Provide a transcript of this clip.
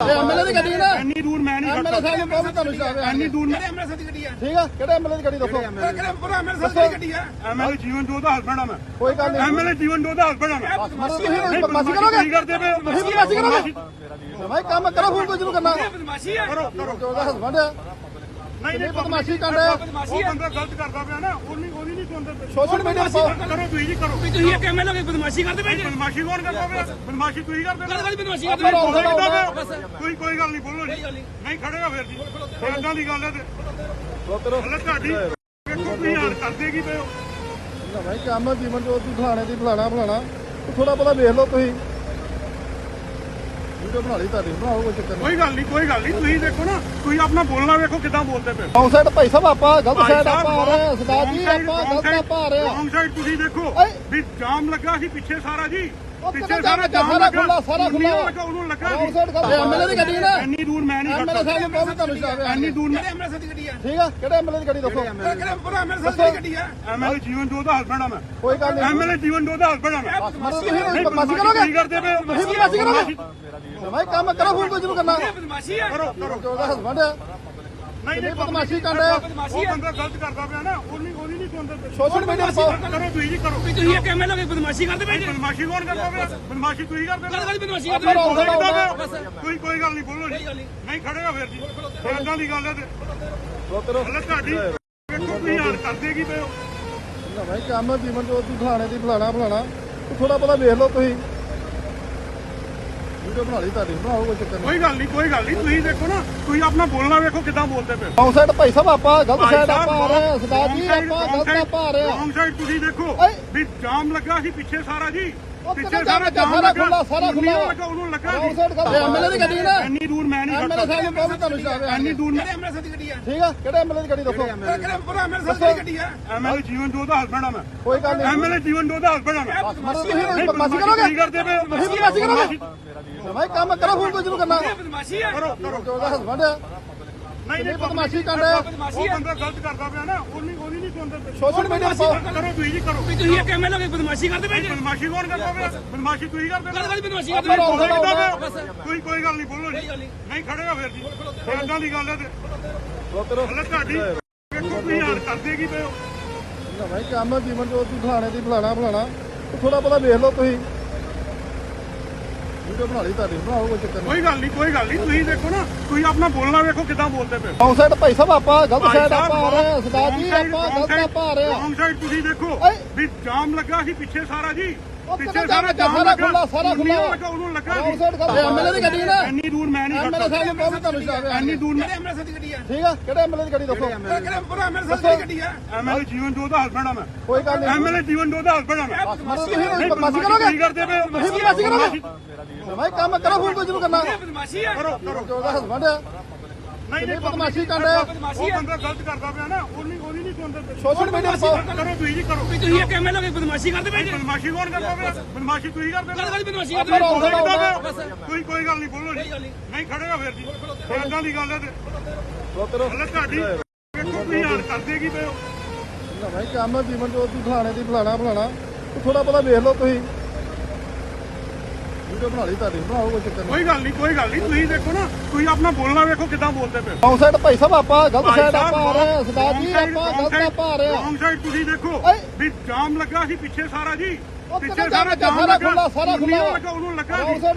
MLA ਦੀ ਗੱਡੀ ਨਾ? ਇੰਨੀ ਦੂਰ ਮੈਂ ਨਹੀਂ ਐਮਐਲਏ ਸਾਹਿਬ ਨੂੰ ਬਹੁਤ ਤੁਹਾਨੂੰ ਸ਼ਾਬਾਸ਼ ਇੰਨੀ ਦੂਰ ਕਿਹੜੇ ਐਮਐਲਏ ਦੀ ਗੱਡੀ ਆ ਠੀਕ ਆ? ਕਿਹੜੇ ਐਮਐਲਏ ਦੀ ਗੱਡੀ ਦੱਸੋ? ਕਿਹੜੇ ਪੂਰਾ ਐਮਐਲਏ ਦੀ? ਗੱਡੀ ਆ ਐਮਐਲਏ ਜੀਵਨ ਜੋਤ ਦਾ ਹਸਬੰਡ ਆ ਮੈਂ। ਕੋਈ ਗੱਲ ਨਹੀਂ। ਐਮਐਲਏ ਜੀਵਨ ਜੋਤ ਦਾ ਹਸਬੰਡ ਆ ਮੈਂ। ਤੁਸੀਂ ਬਦਮਾਸ਼ੀ ਕਰੋਗੇ? ਕੀ ਕਰਦੇ ਪਏ ਬਦਮਾਸ਼ੀ ਕਰੋਗੇ? ਭਾਈ ਕੰਮ ਕਰੋ ਫੋਨ ਕੋਈ ਜਿਹਨੂੰ ਕਰਨਾ। ਬਦਮਾਸ਼ੀ ਆ। ਕਰੋ ਕਰੋ। ਜੋ ਉਹਦਾ ਹਸਬੰਡ ਆ। ਨਹੀਂ ਨਹੀਂ ਬਦਮਾਸ਼ੀ ਕਰ ਰਿਹਾ। ਉਹ ਬੰਦਾ ਗਲਤ ਕਰਦਾ ਪਿਆ ਨਾ ਉਹ ਨਹੀਂ ਉਹ ਨਹੀਂ ਸੁਣਦੇ ਪਏ। ਸੋਸ਼ਲ ਮੀਡੀਆ ਤੇ ਕਰੋ ਤੁਸੀਂ ਜੀ ਕਰੋ ਤੁਸੀਂ ਇੱਕ ਐਮਐਲਏ ਹੋ ਕੇ ਬਦਮਾਸ਼ੀ ਕਰਦੇ ਪਏ ਬਦਮਾਸ਼ੀ ਕੌਣ ਕਰਦਾ ਪਿਆ? ਬਦਮਾਸ਼ੀ ਤੁਸੀਂ ਕਰਦੇ ਪਏ। ਕਦ ਬਦਮਾਸ਼ੀ ਕਰਦੇ ਪਏ ਕੋਈ ਕੋਈ ਗੱਲ ਨਹੀਂ ਬੋਲੋ ਨਹੀਂ। ਖੜੇ ਹੋ ਫਿਰ ਜੀ। ਇਦਾਂ ਦੀ ਗੱਲ ਹੈ ਤੇ। ਹਲੇ ਤੁਹਾਡੀ ਤੁਸੀਂ ਹਾਲ ਕਰਦੇ ਕੀ ਪਏ ਹੋ ਨਾ ਭਾਈ ਕੰਮ ਜੀਵਨ ਜੋਤ ਦੀ ਫਲਾਣੇ ਦੀ ਫਲਾਣਾ ਫਲਾਣਾ। ਥੋੜਾ ਬਹੁਤਾ ਵੇਖ ਲਓ ਤੁਸੀਂ। ਵੀਡੀਓ ਬਣਾ ਲਈ ਤੁਹਾਡੀ ਬਣਾਓ ਕੋਈ ਚੱਕਰ ਨਹੀਂ ਕੋਈ ਗੱਲ ਨਹੀਂ ਕੋਈ ਗੱਲ ਨਹੀਂ। ਤੁਸੀਂ ਦੇਖੋ ਨਾ ਤੁਸੀਂ ਆਪਣਾ ਬੋਲਣਾ ਵੇਖੋ ਕਿਦਾਂ ਬੋਲਦੇ ਪਏ। ਹੋ ਰੌਂਗ ਸਾਈਡ ਭਾਈ ਸਾਹਿਬ ਆਪਾਂ ਗਲਤ ਸਾਈਡ ਆਪਾਂ ਆ। ਰਹੇ ਹਾਂ ਸਰਦਾਰ ਜੀ ਆਪਾਂ ਗਲਤ ਆਪਾਂ ਆ। ਰਹੇ ਹਾਂ wrong side ਤੁਸੀਂ ਦੇਖੋ। ਵੀ ਜਾਮ ਲੱਗਾ ਸੀ ਪਿੱਛੇ ਸਾਰਾ ਜੀ। ਪਿੱਛੇ ਸਾਰਾ ਜਾਮ ਲੱਗਾ? ਸਾਰਾ ਖੁੱਲਾ, ਉਹਨੂੰ। ਲੱਗਾ ਉਹਨੂੰ ਐਮਐਲਏ ਦੀ ਗੱਡੀ ਹੈ ਨਾ। ਇੰਨੀ ਦੂਰ ਮੈਂ ਨਹੀਂ ਐਮਐਲਏ ਸਾਹਿਬ ਨੂੰ ਤੁਹਾਨੂੰ ਸ਼ਾਬਾਸ਼ ਇੰਨੀ ਦੂਰ ਕਿਹੜੇ ਐਮਐਲਏ ਦੀ ਗੱਡੀ ਆ ਠੀਕ ਆ ਕਿਹੜੇ ਐਮਐਲਏ ਦੀ ਗੱਡੀ ਦੱਸੋ। ਕਿਹੜੇ ਪੂਰਾ ਐਮਐਲਏ ਦੀ ਗੱਡੀ ਆ। ਐਮਐਲਏ ਜੀਵਨ ਜੋਤ ਦਾ ਹਸਬੰਡ ਆ ਮੈਂ। ਕੋਈ ਗੱਲ ਨਹੀਂ। ਐਮਐਲਏ ਜੀਵਨ ਜੋਤ ਦਾ ਹਸਬੰਡ ਆ ਮੈਂ। ਬਦਮਾਸ਼ੀ ਕੀ ਕਰੋਗੇ? ਕਰਦੇ ਪਏ ਬਦਮਾਸ਼ੀ ਕਰੋਗੇ ਭਾਈ ਕੰਮ ਕਰੋ ਫੋਨ ਕੋਈ ਜਿਹਨੂੰ ਕਰਨਾ। ਬਦਮਾਸ਼ੀ ਆ। ਕਰੋ ਕਰੋ। ਹਸਬੰਡ ਆ। ਨਹੀਂ ਨਹੀਂ ਬਦਮਾਸ਼ੀ ਕਰ ਰਿਹਾ? ਉਹ ਬੰਦਾ ਗਲਤ ਕਰਦਾ ਪਿਆ ਨਾ ਉਹ ਨਹੀਂ ਉਹ ਨਹੀਂ ਸੁਣਦੇ ਪਏ। ਸੋਸ਼ਲ ਮੀਡੀਆ ਤੇ ਪਾਓ ਕਰੋ ਤੁਸੀਂ ਜੀ ਕਰੋ। ਤੁਸੀਂ ਇੱਕ ਐਮਐਲਏ ਹੋ ਕੇ ਬਦਮਾਸ਼ੀ ਕਰਦੇ ਪਏ ਬਦਮਾਸ਼ੀ ਕੌਣ ਕਰਦਾ ਪਿਆ? ਬਦਮਾਸ਼ੀ ਤੁਸੀਂ ਕਰਦੇ ਕਦ ਕਦ ਬਦਮਾਸ਼ੀ ਕਰਦੇ ਪਏ। ਕੋਈ ਕੋਈ ਗੱਲ ਨਹੀਂ ਬੋਲੋ ਜੀ। ਨਹੀਂ। ਖੜੇ ਹੋ ਫਿਰ ਜੀ। ਇਦਾਂ ਦੀ ਗੱਲ ਹੈ ਤੇ। ਰੋਤਰੋ ਹਲੇ ਤੁਹਾਡੀ ਵੇਖੋ ਤੁਸੀਂ ਹਾਲ ਕਰਦੇ ਕੀ ਪਏ ਹੋ। ਨਾ ਭਾਈ ਕੰਮ ਜੀਵਨ ਜੋਤ ਦੀ ਫਲਾਣੇ ਦੀ ਫਲਾਣਾ ਫਲਾਣਾ। ਥੋੜਾ ਬਹੁਤਾ ਵੇਖ ਲਓ ਤੁਸੀਂ। ਵੀਡੀਓ ਬਣਾ ਲਈ ਤੁਹਾਡੀ ਬਣਾਓ ਕੋਈ ਚੱਕਰ ਨਹੀਂ। ਕੋਈ ਗੱਲ ਨਹੀਂ ਕੋਈ ਗੱਲ ਨਹੀਂ ਤੁਸੀਂ ਦੇਖੋ ਨਾ ਤੁਸੀਂ ਆਪਣਾ ਬੋਲਣਾ ਵੇਖੋ ਕਿਦਾਂ ਬੋਲਦੇ ਪਏ। ਰੌਂਗ ਸਾਈਡ ਭਾਈ ਸਾਹਿਬ ਆਪਾਂ ਗਲਤ ਸਾਈਡ ਆਪਾਂ ਆ ਰਹੇ ਹਾਂ ਸਰਦਾਰ ਜੀ ਆਪਾਂ ਗਲਤ ਆਪਾਂ ਆ ਰਹੇ ਹਾਂ side ਤੁਸੀਂ ਦੇਖੋ। ਵੀ ਜਾਮ ਲੱਗਾ ਸੀ ਪਿੱਛੇ ਸਾਰਾ ਜੀ। ਪਿੱਛੇ ਸਾਰਾ? ਲੱਗਾ ਖੁੱਲਾ, ਸਾਰਾ ਖੁੱਲਾ। ਉਹਨੂੰ ਲੱਗਾ ਜੀ ਸਾਈਡ ਕਰ ਐਮਐਲਏ ਦੀ ਗੱਡੀ ਹੈ ਨਾ? ਇੰਨੀ ਦੂਰ ਮੈਂ ਨਹੀਂ ਐਮਐਲਏ ਸਾਹਿਬ ਨੂੰ ਬਹੁਤ ਤੁਹਾਨੂੰ ਸ਼ਾਬਾਸ਼ ਇੰਨੀ ਦੂਰ ਕਿਹੜੇ ਐਮਐਲਏ ਦੀ ਗੱਡੀ ਆ ਠੀਕ ਆ ਕਿਹੜੇ ਐਮਐਲਏ ਦੀ ਗੱਡੀ ਦੱਸੋ? ਕਿਹੜੇ ਪੂਰਾ ਐਮਐਲਏ ਦੀ ਗੱਡੀ ਆ ਐਮਐਲਏ ਜੀਵਨ ਜੋਤ ਦਾ ਹਸਬੰਡ ਆ ਮੈਂ। ਕੋਈ ਗੱਲ ਨਹੀਂ। ਐਮਐਲਏ ਜੀਵਨ ਜੋਤ ਦਾ ਹਸਬੰਡ ਆ ਮੈਂ। ਬਦਮਾਸ਼ੀ ਕਰੋਗੇ? ਕੀ ਕਰਦੇ ਪਏ ਹੋ? ਬਦਮਾਸ਼ੀ ਕਰੋਗੇ? ਭਾਈ ਕੰਮ ਕਰੋ ਫੋਨ ਕੋਈ ਜਿਹਨੂੰ ਕਰਨਾ। ਕਰੋ ਕਰੋ। ਜੋ ਉਹਦਾ ਹਸਬੰਡ ਆ। ਨਹੀਂ ਨਹੀਂ ਬਦਮਾਸ਼ੀ ਕਰ ਰਿਹਾ? ਉਹ ਬੰਦਾ ਗਲਤ ਕਰਦਾ ਪਿਆ ਨਾ ਉਹ ਨਹੀਂ ਉਹ ਨਹੀਂ ਸੁਣਦੇ ਪਏ। ਸੋਸ਼ਲ ਮੀਡੀਆ ਤੇ ਕਰੋ ਤੁਸੀਂ ਜੀ ਕਰੋ। ਤੁਸੀਂ ਇੱਕ ਐਮਐਲਏ ਹੋ ਕੇ ਬਦਮਾਸ਼ੀ ਕਰਦੇ ਪਏ ਜੀ? ਬਦਮਾਸ਼ੀ ਕੌਣ ਕਰਦਾ ਪਿਆ? ਬਦਮਾਸ਼ੀ ਤੁਸੀਂ ਕਰਦੇ ਕਦ ਕਦ ਬਦਮਾਸ਼ੀ ਕਰਦੇ ਪਏ ਆਉਂਦਾ ਕੋਈ ਗੱਲ ਨਹੀਂ ਬੋਲੋ ਜੀ। ਨਹੀਂ। ਖੜੇ ਹੋ ਫਿਰ ਜੀ। ਇਦਾਂ ਦੀ ਗੱਲ ਹੈ ਤੇ। ਹਲੇ ਤੁਹਾਡੀ ਤੁਸੀਂ ਹਾਲ ਕਰਦੇ ਕੀ ਪਏ ਹੋ। ਨਾ ਭਾਈ ਕੰਮ ਜੀਵਨ ਜੋਤ ਦੀ ਫਲਾਣੇ ਦੀ ਫਲਾਣਾ ਫਲਾਣਾ। ਥੋੜਾ ਬਹੁਤਾ ਵੇਖ ਲਓ ਤੁਸੀਂ। ਵੀਡੀਓ ਬਣਾ ਲਈ ਤੁਹਾਡੀ ਬਣਾਓ ਕੋਈ ਚੱਕਰ ਨਹੀਂ। ਕੋਈ ਗੱਲ ਨਹੀਂ ਕੋਈ ਗੱਲ ਨਹੀਂ ਤੁਸੀਂ ਦੇਖੋ ਨਾ ਤੁਸੀਂ ਆਪਣਾ ਬੋਲਣਾ ਵੇਖੋ ਕਿਦਾਂ ਬੋਲਦੇ ਪਏ ਰੌਂਗ ਸਾਈਡ ਭਾਈ ਸਾਹਿਬ ਆਪਾਂ ਗਲਤ ਸਾਈਡ ਆਪਾਂ ਆ ਰਹੇ ਹਾਂ ਸਰਦਾਰ ਜੀ ਆਪਾਂ ਗਲਤ ਆਪਾਂ ਆ ਰਹੇ। ਹਾਂ wrong side ਤੁਸੀਂ ਦੇਖੋ। ਵੀ ਜਾਮ ਲੱਗਾ ਸੀ ਪਿੱਛੇ ਸਾਰਾ ਜੀ। ਪਿੱਛੇ ਸਾਰਾ ਜਾਮ ਲੱਗਾ? ਸਾਰਾ ਖੁੱਲਾ। ਲੱਗਾ ਉਹਨੂੰ ਲੱਗਾ ਐਮਐਲਏ ਦੀ ਗੱਡੀ ਨਾ ਇੰਨੀ ਦੂਰ ਮੈਂ ਨਹੀਂ ਐਮਐਲਏ ਸਾਹਿਬ ਨੂੰ ਬਹੁਤ ਤੁਹਾਨੂੰ ਸ਼ਾਬਾਸ਼ ਇੰਨੀ ਦੂਰ ਕਿਹੜੇ ਐਮਐਲਏ ਦੀ ਗੱਡੀ ਆ ਠੀਕ ਆ ਕਿਹੜੇ ਐਮਐਲਏ ਦੀ ਗੱਡੀ ਦੱਸੋ ਕਿਹੜੇ ਪੂਰਾ ਐਮਐਲਏ ਦੀ ਗੱਡੀ ਆ ਐਮਐਲਏ ਜੀਵਨ ਜੋਤ ਦਾ ਹਸਬੰਡ ਆ ਮੈਂ ਕੋਈ ਗੱਲ ਨਹੀਂ ਐਮਐਲਏ ਜੀਵਨ ਜੋਤ ਦਾ ਹਸਬੰਡ ਆ ਮੈਂ ਤੁਸੀਂ ਬਦਮਾਸ਼ੀ ਕੀ ਕਰੋਗੇ ਕਰਦੇ ਪਏ ਬਦਮਾਸ਼ੀ ਕਰੋਗੇ ਭਾਈ ਕੰਮ ਕਰੋ ਫੋਨ ਕੋਈ ਜਿਹਨੂੰ ਕਰਨਾ ਬਦਮਾਸ਼ੀ ਆ ਕਰੋ ਕਰੋ ਜੋ ਉਹਦਾ ਹਸਬੰਡ ਆ ਨਹੀਂ ਨਹੀਂ ਬਦਮਾਸ਼ੀ ਕਰ ਰਿਹਾ ਉਹ ਬੰਦਾ ਗਲਤ ਕਰਦਾ ਪਿਆ ਨਾ ਉਹ ਨਹੀਂ ਉਹ ਨਹੀਂ। ਸੋਸ਼ਲ ਮੀਡੀਆ ਤੇ ਪਾਓ ਕਰੋ ਤੁਸੀਂ ਜੀ ਕਰੋ। ਤੁਸੀਂ ਇੱਕ ਐਮਐਲਏ ਹੋ ਕੇ ਬਦਮਾਸ਼ੀ ਕਰਦੇ ਪਏ ਜੀ? ਬਦਮਾਸ਼ੀ ਕੌਣ ਕਰਦਾ ਪਿਆ? ਬਦਮਾਸ਼ੀ ਤੁਸੀਂ ਕਰਦੇ ਕਦ ਪਏ? ਕਦ ਬਦਮਾਸ਼ੀ ਆਪਾਂ ਕਰਦੇ ਰੌਂਗ ਸਾਈਡ ਆਉਂਦਾ ਕੋਈ ਕੋਈ ਗੱਲ ਨਹੀਂ ਬੋਲੋ ਜੀ। ਨਹੀਂ। ਖੜੇ ਹੋ ਫਿਰ ਜੀ। ਇਦਾਂ ਦੀ ਗੱਲ ਹੈ ਤੇ। ਰੋਤਰੋ ਹਲੇ ਤੁਹਾਡੀ ਵੇਖੋ ਤੁਸੀਂ ਹਾਲ ਕਰਦੇ ਕੀ ਪਏ ਹੋ? ਨਾ ਭਾਈ ਕੰਮ ਜੀਵਨ ਜੋਤ ਦੀ ਫਲਾਣੇ ਦੀ ਫਲਾਣਾ ਫਲਾਣਾ। ਥੋੜਾ ਬਹੁਤਾ ਵੇਖ ਲਓ ਤੁਸੀਂ। ਵੀਡੀਓ ਬਣਾ ਲਈ ਤੁਹਾਡੀ ਬਣਾਓ ਕੋਈ ਚੱਕਰ ਨਹੀਂ ਕੋਈ ਗੱਲ ਨਹੀਂ ਕੋਈ ਗੱਲ ਨਹੀਂ ਤੁਸੀਂ ਦੇਖੋ ਨਾ ਤੁਸੀਂ ਆਪਣਾ ਬੋਲਣਾ ਵੇਖੋ ਕਿਦਾਂ ਬੋਲਦੇ ਪਏ ਰੌਂਗ ਸਾਈਡ ਭਾਈ ਸਾਹਿਬ ਆਪਾਂ ਗਲਤ ਸਾਈਡ ਆਪਾਂ ਆ ਰਹੇ ਹਾਂ ਸਰਦਾਰ ਜੀ ਆਪਾਂ ਗਲਤ ਆਪਾਂ ਆ ਰਹੇ ਹਾਂ wrong side ਤੁਸੀਂ ਦੇਖੋ। ਵੀ ਜਾਮ ਲੱਗਾ ਸੀ ਪਿੱਛੇ ਸਾਰਾ ਜੀ ਪਿੱਛੇ ਸਾਰਾ ਜਾਮ ਲੱਗਾ? ਸਾਰਾ ਖੁੱਲਾ। ਉਹਨੂੰ ਲੱਗਾ ਰੌਂਗ ਸਾਈਡ